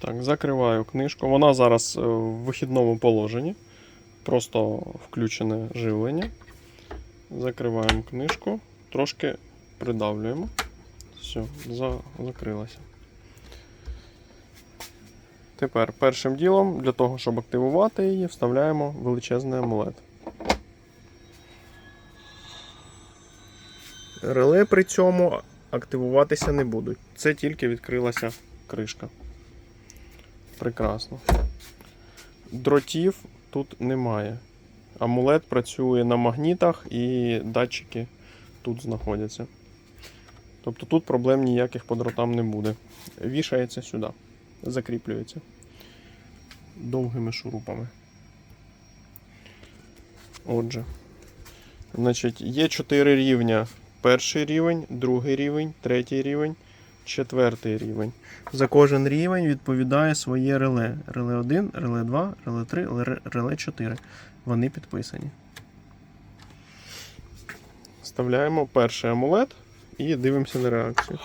Так, закриваю книжку. Вона зараз е, в вихідному положенні. Просто включене живлення. Закриваємо книжку, трошки придавлюємо. Все, за... закрилася. Тепер першим ділом, для того, щоб активувати її, вставляємо величезний амулет. Реле при цьому активуватися не будуть. Це тільки відкрилася кришка. Прекрасно. Дротів тут немає. Амулет працює на магнітах і датчики тут знаходяться. Тобто тут проблем ніяких по дротам не буде. Вішається сюди, закріплюється довгими шурупами. Отже, значить, є 4 рівня. Перший рівень, другий рівень, третій рівень, четвертий рівень. За кожен рівень відповідає своє реле. Реле 1, реле 2, реле 3, реле- реле 4. Вони підписані. Вставляємо перший амулет і дивимося на реакцію.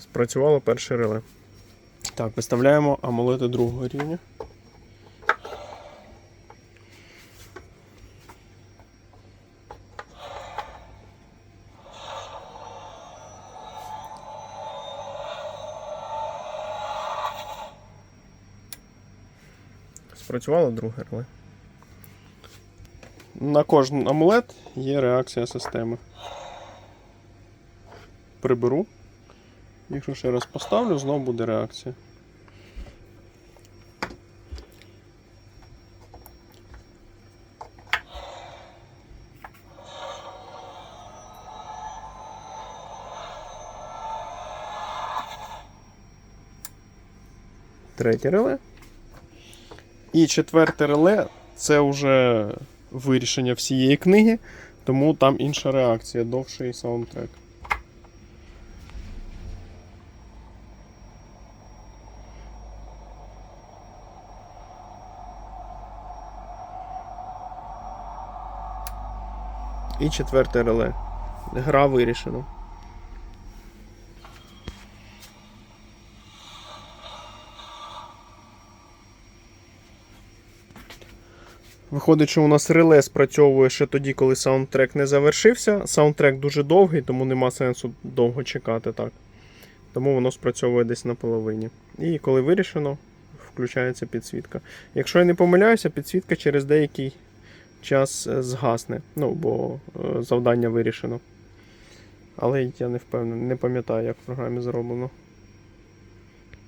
Спрацювало перше реле. Так, виставляємо амулети другого рівня. Спрацювало друге реле. На кожен амулет є реакція системи. Приберу. Якщо ще раз поставлю, знову буде реакція. Третє реле. І четверте реле це вже вирішення всієї книги, тому там інша реакція, довший саундтрек. І четверте реле. Гра вирішена. Виходить, що у нас реле спрацьовує ще тоді, коли саундтрек не завершився. Саундтрек дуже довгий, тому нема сенсу довго чекати так. Тому воно спрацьовує десь на половині. І коли вирішено, включається підсвітка. Якщо я не помиляюся, підсвітка через деякий час е, згасне. Ну, бо е, завдання вирішено. Але я не впевнений, не пам'ятаю, як в програмі зроблено.